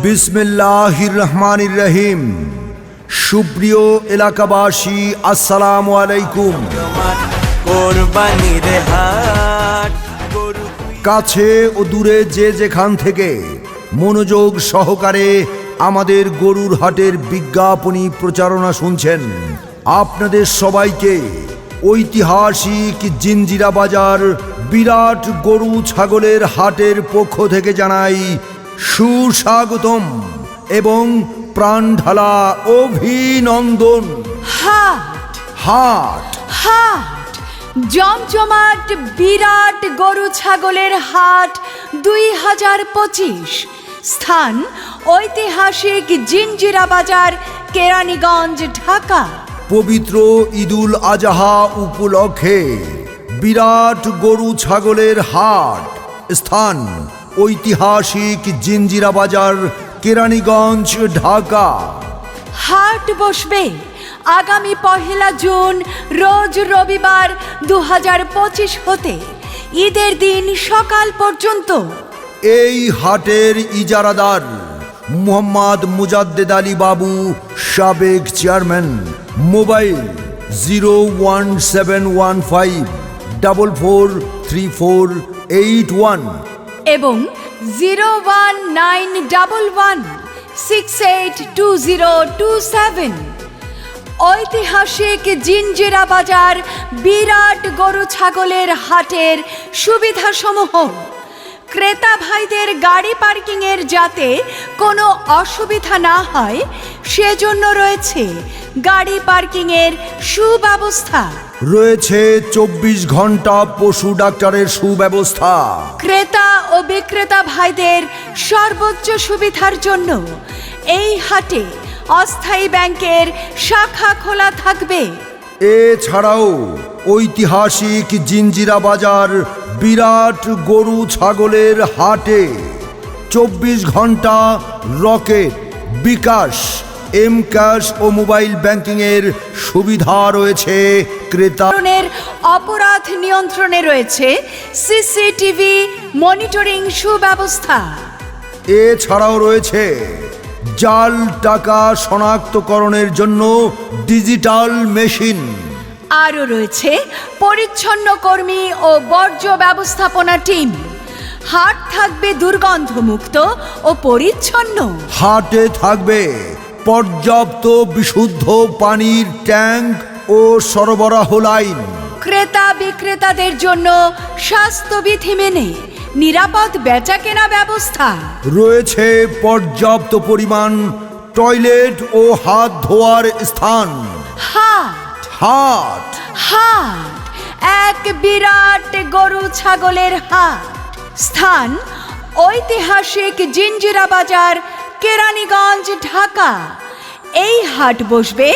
বিসমিল্লাহির রহমানির রহিম সুপ্রিয় এলাকাবাসী আসসালামু আলাইকুম। কাছে ও দূরে যে যেখান থেকে মনোযোগ সহকারে আমাদের গরুর হাটের বিজ্ঞাপনী প্রচারণা শুনছেন আপনাদের সবাইকে ঐতিহাসিক জিঞ্জিরা বাজার বিরাট গরু ছাগলের হাটের পক্ষ থেকে জানাই সুস্বাগতম এবং প্রাণঢালা অভিনন্দন। হাট। হাট। হাট। জমজমাট বিরাট গরু ছাগলের হাট দুই হাজার পঁচিশ। স্থান ঐতিহাসিক জিঞ্জিরা বাজার কেরানীগঞ্জ ঢাকা। পবিত্র ঈদুল আজহা উপলক্ষে বিরাট গরু ছাগলের হাট। স্থান ঐতিহাসিক জিঞ্জিরা বাজার কেরানীগঞ্জ ঢাকা। হাট বসবে। আগামী পহেলা জুন রোজ রবিবার দু হাজার পঁচিশ হতে। ঈদের দিন সকাল পর্যন্ত। এই হাটের ইজারাদার মোহাম্মদ মুজাদ্দেদ আলী বাবু সাবেক chairman mobile zero one seven one five double four three four eight one. এবং zero one nine double one six eight two zero two seven ঐতিহাসিক জিঞ্জিরা বাজার বিরাট গরু ছাগলের হাটের সুবিধাসমূহ। ক্রেতা ভাইদের গাড়ি পার্কিংয়ের যাতে কোনো অসুবিধা না হয়, সেজন্য রয়েছে গাড়ি পার্কিংয়ের সুব্যবস্থা। রয়েছে চব্বিশ ঘণ্টা পশু ডাক্তারের সুব্যবস্থা। ক্রেতা ও বিক্রেতা ভাইদের সর্বোচ্চ সুবিধার জন্য এই হাটে অস্থায়ী ব্যাংকের শাখা খোলা থাকবে। এছাড়াও ঐতিহাসিক জিঞ্জিরা বাজার বিরাট গরু ছাগলের হাটে। চব্বিশ ঘণ্টা রকেট বিকাশ এম ক্যাশ ও মোবাইল ব্যাংকিংয়ের সুবিধা রয়েছে ক্রেতা। অপরাধ নিয়ন্ত্রণে রয়েছে সিসিটিভি মনিটরিং সুব্যবস্থা। এছাড়াও রয়েছে জাল টাকা শনাক্তকরণের জন্য ডিজিটাল মেশিন। আরও রয়েছে পরিচ্ছন্ন কর্মী ও বর্জ্য ব্যবস্থাপনা টিম। হাট থাকবে দুর্গন্ধমুক্ত ও পরিচ্ছন্ন। হাটে থাকবে পর্যাপ্ত বিশুদ্ধ পানির ট্যাঙ্ক ও সরবরাহ লাইন। ক্রেতা বিক্রেতাদের জন্য স্বাস্থ্যবিধি মেনে নিরাপদ বেচাকেনা ব্যবস্থা। রয়েছে পর্যাপ্ত পরিমাণ টয়লেট ও হাত ধোয়ার স্থান। হাট। হাট। হাট। এক বিরাট গরু ছাগলের হাট। স্থান ঐতিহাসিক জিঞ্জিরা বাজার কেরানীগঞ্জ, ঢাকা। এই হাট বসবে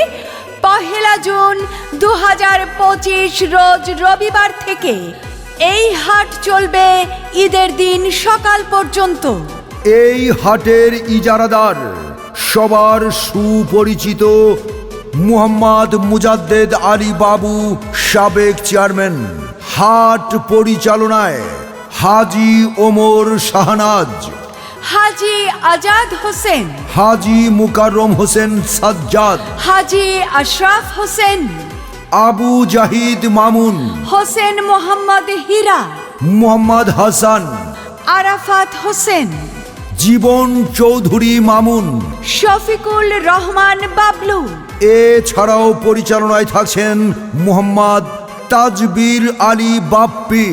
পহেলা জুন দু হাজার পঁচিশ রোজ রবিবার থেকে। এই হাট চলবে ঈদের দিন সকাল পর্যন্ত। এই হাটের ইজারাদার সবার সুপরিচিত মুহাম্মদ মুজাদ্দেদ আলী বাবু সাবেক চেয়ারম্যান। হাট পরিচালনায় হাজি ওমর শাহনাজ। হাজি আজাদ হোসেন। হাজি মুকাররম হোসেন সাজ্জাদ। হাজি আশরাফ হোসেন। আবু জাহিদ মামুন। হোসেন মোহাম্মদ হীরা। মোহাম্মদ হাসান। আরাফাত হোসেন। জীবন চৌধুরী মামুন। শফিকুল রহমান বাবলু। এছাড়াও পরিচালনায় থাকছেন মোহাম্মদ তাজবির আলী বাপ্পি।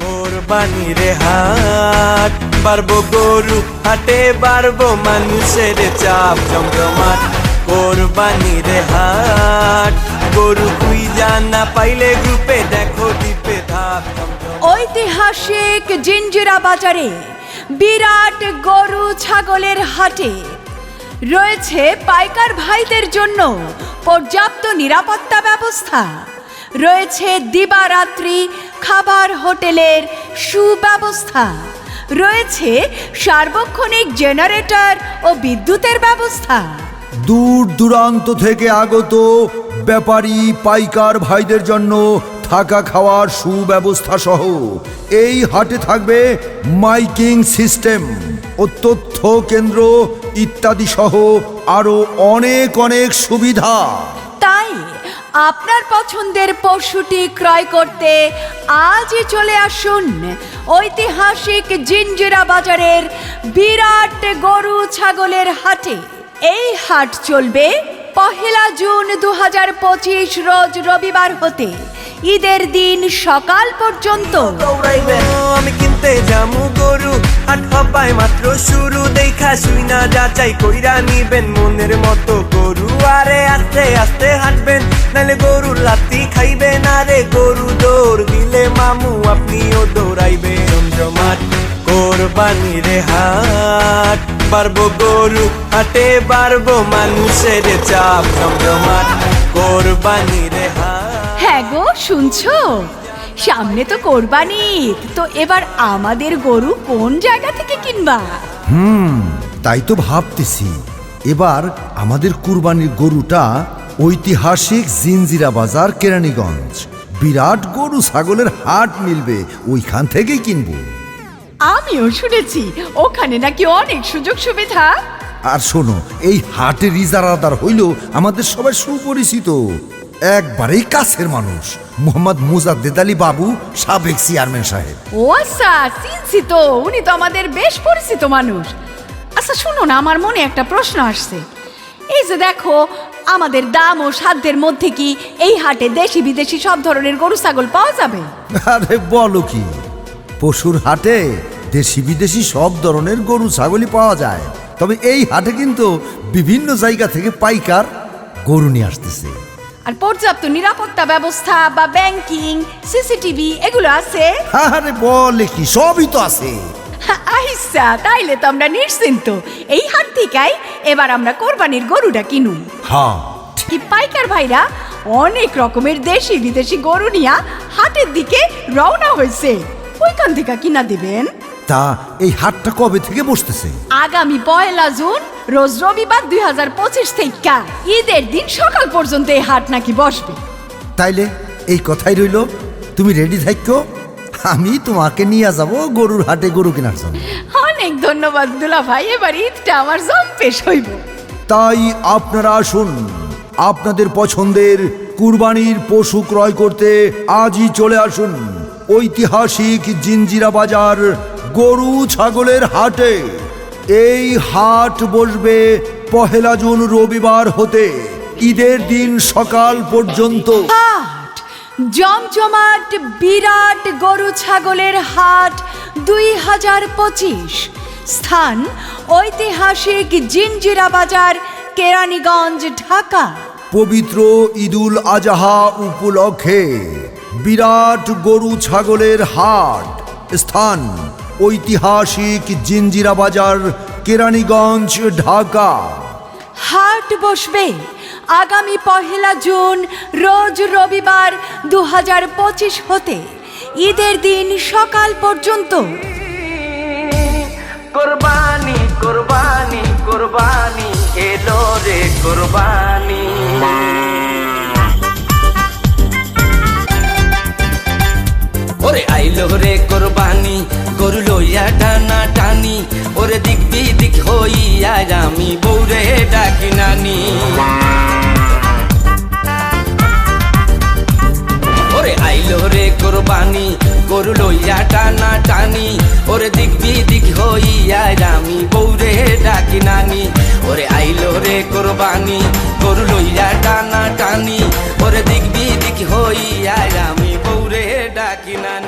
কোরবানির হাট। বাড়বো গরু, হাটে বাড়বো মানুষের চাপ, জমজমাট কোরবানির হাট। গরু কুই জানা পাইলে গ্রুপে দেখো দ্বীপে ধাপ ঐতিহাসিক জিঞ্জিরা বাজারে বিরাট গরু ছাগলের হাটে রয়েছে পাইকার ভাইদের জন্য পর্যাপ্ত নিরাপত্তা ব্যবস্থা। রয়েছে দিবারাত্রি খাবার হোটেলের সুব্যবস্থা। রয়েছে সার্বক্ষণিক জেনারেটর ও বিদ্যুতের ব্যবস্থা। দূর দূরান্ত থেকে আগত ব্যাপারী পাইকার ভাইদের জন্য থাকা খাওয়ার সুব্যবস্থা সহ। এই হাটে থাকবে মাইকিং সিস্টেম ও তথ্য কেন্দ্র ইত্যাদি সহ আরও অনেক অনেক সুবিধা। আপনার পছন্দের পশুটি ক্রয় করতে আজই চলে আসুন ঐতিহাসিক জিঞ্জিরা বাজারের বিরাট গরু ছাগলের হাটে। এই হাট চলবে পহেলা জুন দু পঁচিশ রোজ রবিবার হতে। ঈদের দিন সকাল পর্যন্ত। আমি কিনতে যামু গরু। হাট হবাই মাত্র শুরু শুই না যাচাই কইরা নিবেন মনের মতো গরু। আরে আস্তে আস্তে হাঁটবেন নালে গরুর লাত্তি খাইবেন। আরে গরু দৌড় দিলে মামু আপনিও দৌড়াইবেন। জমজমাট, কোরবানি রে হাট, পারব গরু হাটে, পারব মানুষের চাপ। জমজমাট, কোরবানি রে হাট। হ্যাঁ গো, শুনছো? সামনে তো কোরবানি তো এবার আমাদের গরু কোন জায়গা থেকে কিনবা? হুম তাই তো ভাবতেছি। এবার আমাদের কুরবানির গরুটা ঐতিহাসিক জিনজিরা বাজার কেরানীগঞ্জ। বিরাট গরু ছাগলের হাট মিলবে ওইখান থেকেই কিনবো। আমিও শুনেছি ওখানে নাকি অনেক সুযোগ সুবিধা। আর শোনো এই হাটের ইজারাদার হইল আমাদের সবাই সুপরিচিত। একবারেই কাছের মানুষ। মোহাম্মদ মুজাদ্দেদ আলী বাবু সাবেক চেয়ারম্যান সাহেব। ও আচ্ছা চিনছি তো উনি তো আমাদের বেশ পরিচিত মানুষ। আচ্ছা শুনো না আমার মনে একটা প্রশ্ন আসছে। এই যে দেখো আমাদের দাম ও সাধ্যের মধ্যে কি এই হাটে দেশি বিদেশি সব ধরনের গরু ছাগল পাওয়া যাবে? আরে বলো কি? পশুর হাটে দেশি বিদেশি সব ধরনের গরু ছাগলই পাওয়া যায়। তবে এই হাটে কিন্তু বিভিন্ন জায়গা থেকে পাইকার গরু নিয়ে আসতেছে। আর পর্যাপ্ত নিরাপত্তা ব্যবস্থা বা ব্যাংকিং সিসিটিভি এগুলো আছে? আরে বলে কি সবই তো আছে। আইসা তাইলে তো আমরা নিশ্চিন্ত। এই হাট থেকেই এবার আমরা কোরবানির গরুটা কিনুম। হ্যাঁ কি পাইকার ভাইরা অনেক রকমের দেশি বিদেশি গরু নিয়া হাটের দিকে রওনা হয়েছে। ওইখান থেকে কিনা দিবেন? তা এই হাটটা কবে থেকে বসতেছে? আগামী পয়লা জুন রোজ রবিবার দুই হাজার পঁচিশ থেকে ঈদের দিন সকাল পর্যন্ত এই হাট নাকি বসবে। তাইলে এই কথাই রইল তুমি রেডি থাকো আমি তোমাকে নিয়ে যাব গরুর হাটে গরু কেনার জন্য। অনেক ধন্যবাদ দুলা ভাই এবার ঈদটা আমার জম্পেশ হইব। তাই আপনারা আসুন আপনাদের পছন্দের কুরবানির পশু ক্রয় করতে আজই চলে আসুন ঐতিহাসিক জিঞ্জিরা বাজার গরু ছাগলের হাটে। এই হাট বসবে পহেলা জুন রবিবার হতে। ঈদের দিন সকাল পর্যন্ত। হাট জমজমাট বিরাট গরু ছাগলের হাট দুই হাজার পঁচিশ। স্থান ঐতিহাসিক জিঞ্জিরা বাজার কেরানীগঞ্জ ঢাকা। পবিত্র ঈদুল আজহা উপলক্ষে বিরাট গরু ছাগলের হাট। স্থান ঐতিহাসিক জিঞ্জিরা বাজার কেরানীগঞ্জ ঢাকা। হাট বসবে। আগামী পহেলা জুন রোজ রবিবার দু হাজার পঁচিশ হতে। ঈদের দিন সকাল পর্যন্ত। কোরবানি কোরবানি কোরবানি এলো রে কোরবানি। ওরে আইলো রে কোরবানি লইয়া টানা টানি, ওরে দিক দিক হইয়া আমি বৌরে ডাকি নানি। ওরে আইলো রে কোরবানি, গরু লইয়া টানা টানি, ওরে দিক দিক হইয়া আমি বৌরে ডাকি নানি। ওরে আইলো রে কোরবানি, গরু লইয়া টানা টানি, ওরে দিক দিক হইয়া আমি বৌরে ডাকি নানি।